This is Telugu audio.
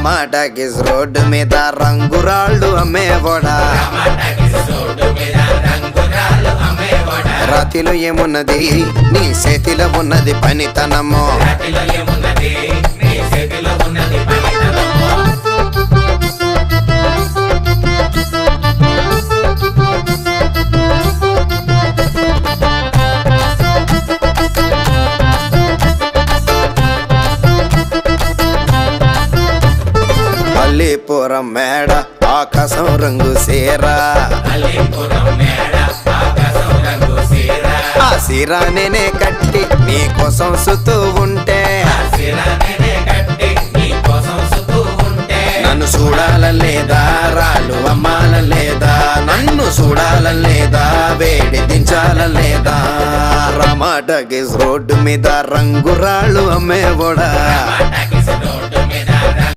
రమాటకిస్ రోడ్డు మీద రంగురాళ్ళు అమ్మేవాడా? రాతిలో ఏమున్నది? నీ చేతిలో ఉన్నది పనితనము. అల్లీపురం మేడ ఆకాశం రంగు సీరా ఆ సీరా నేనే కట్టి నీ కోసం సుతూ ఉంటే. నన్ను చూడాలలేదా? రాళ్ళు అమ్మాలలేదా? నన్ను చూడాలలేదా? వేడి దించాలలేదా? రమాటగిస్ రోడ్డు మీద రంగురాళ్ళు అమ్మేవోడా?